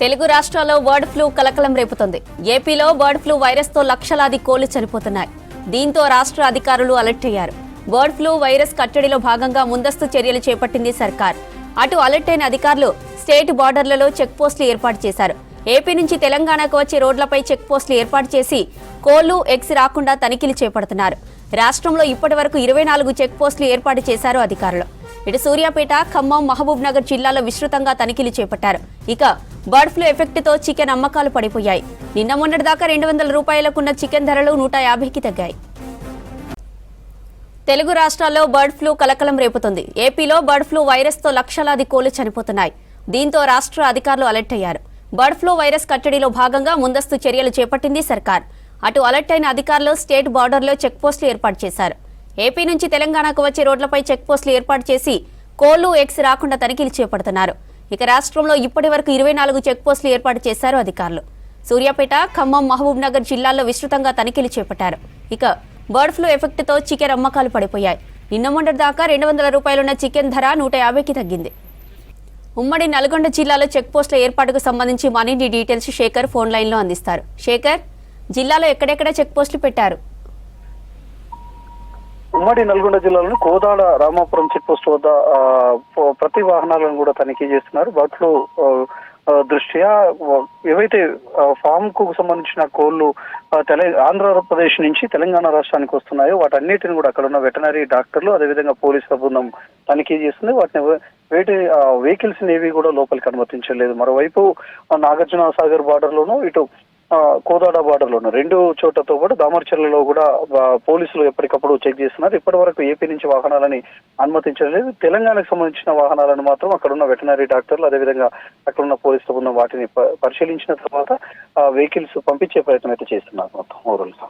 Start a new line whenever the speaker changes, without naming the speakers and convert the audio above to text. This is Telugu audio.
తెలుగు రాష్ట్రాల్లో బర్డ్ ఫ్లూ కలకలం రేపుతుంది. ఏపీలో బర్డ్ ఫ్లూ వైరస్తో లక్షలాది కోళ్ళు చనిపోతున్నాయి. దీంతో రాష్ట్ర అధికారులు అలర్ట్ అయ్యారు. బర్డ్ ఫ్లూ వైరస్ కట్టడిలో భాగంగా ముందస్తు చర్యలు చేపట్టింది సర్కార్. అటు అలర్ట్ అయిన అధికారులు స్టేట్ బార్డర్లలో చెక్ పోస్టులు ఏర్పాటు చేశారు. ఏపీ నుంచి తెలంగాణకు వచ్చే రోడ్లపై చెక్ పోస్టులు ఏర్పాటు చేసి కోళ్ళు ఎగ్స్ రాకుండా తనిఖీలు చేపడుతున్నారు. రాష్ట్రంలో ఇప్పటి వరకు ఇరవై నాలుగు చెక్ పోస్టులు ఏర్పాటు చేశారు అధికారులు. ఇటు సూర్యాపేట ఖమ్మం మహబూబ్ నగర్ జిల్లాలో విస్తృతంగా తనిఖీలు చేపట్టారు. ఇక బర్డ్ ఫ్లూ ఎఫెక్ట్తో చికెన్ అమ్మకాలు పడిపోయాయి. నిన్న మొన్నటి దాకా రెండు వందల రూపాయలకున్న చికెన్ ధరలు నూట యాభైకి తగ్గాయి. తెలుగు రాష్ట్రాల్లో బర్డ్ ఫ్లూ కలకలం రేపుతుంది. ఏపీలో బర్డ్ ఫ్లూ వైరస్తో లక్షలాది కోళ్ళు చనిపోతున్నాయి. దీంతో రాష్ట్ర అధికారులు అలర్ట్ అయ్యారు. బర్డ్ ఫ్లూ వైరస్ కట్టడిలో భాగంగా ముందస్తు చర్యలు చేపట్టింది సర్కార్. అటు అలర్ట్ అయిన అధికారులు స్టేట్ బార్డర్లో చెక్పోస్టులు ఏర్పాటు చేశారు. ఏపీ నుంచి తెలంగాణకు వచ్చే రోడ్లపై చెక్ పోస్టులు ఏర్పాటు చేసి కోళ్ళు ఎగ్స్ రాకుండా తనిఖీలు చేపడుతున్నారు. ఇక రాష్ట్రంలో ఇప్పటి వరకు ఇరవై నాలుగు చెక్ పోస్టులు ఏర్పాటు చేశారు అధికారులు. సూర్యాపేట ఖమ్మం మహబూబ్ నగర్ జిల్లాల్లో విస్తృతంగా తనిఖీలు చేపట్టారు. ఇక బర్డ్ ఫ్లూ ఎఫెక్ట్తో చికెన్ అమ్మకాలు పడిపోయాయి. నిన్న మొండటి దాకా రెండు వందల రూపాయలున్న చికెన్ ధర నూట యాభైకి తగ్గింది. ఉమ్మడి నల్గొండ జిల్లాలో చెక్ పోస్టుల ఏర్పాటుకు సంబంధించి మరిన్ని డీటెయిల్స్ శేఖర్ ఫోన్ లైన్లో అందిస్తారు. శేఖర్ జిల్లాలో ఎక్కడెక్కడ చెక్ పోస్టులు పెట్టారు?
ఉమ్మడి నల్గొండ జిల్లాలోని కోదాడ రామాపురం చెక్ పోస్ట్ వద్ద ప్రతి వాహనాలను కూడా తనిఖీ చేస్తున్నారు. వాటిలో దృష్ట్యా ఏవైతే ఫామ్కు సంబంధించిన కోళ్ళు తెల ఆంధ్రప్రదేశ్ నుంచి తెలంగాణ రాష్ట్రానికి వస్తున్నాయో వాటన్నిటిని కూడా అక్కడ ఉన్న వెటనరీ డాక్టర్లు అదేవిధంగా పోలీసుల బృందం తనిఖీ చేస్తుంది. వాటిని వేటి వెహికల్స్ ఏవి కూడా లోపలికి అనుమతించలేదు. మరోవైపు నాగార్జున సాగర్ బార్డర్ లోను ఇటు కోదాడ బార్డర్ లోను రెండు చోట్లతో పాటు దామర్చర్లలో కూడా పోలీసులు ఎప్పటికప్పుడు చెక్ చేస్తున్నారు. ఇప్పటి వరకు ఏపీ నుంచి వాహనాలని అనుమతించలేదు తెలంగాణకు సంబంధించిన వాహనాలను మాత్రం అక్కడ ఉన్న వెటనరీ డాక్టర్లు అదేవిధంగా అక్కడ ఉన్న పోలీసులు ఉన్న వాటిని పరిశీలించిన తర్వాత వెహికల్స్ పంపించే ప్రయత్నం అయితే చేస్తున్నారు మొత్తం ఓవరాల్గా.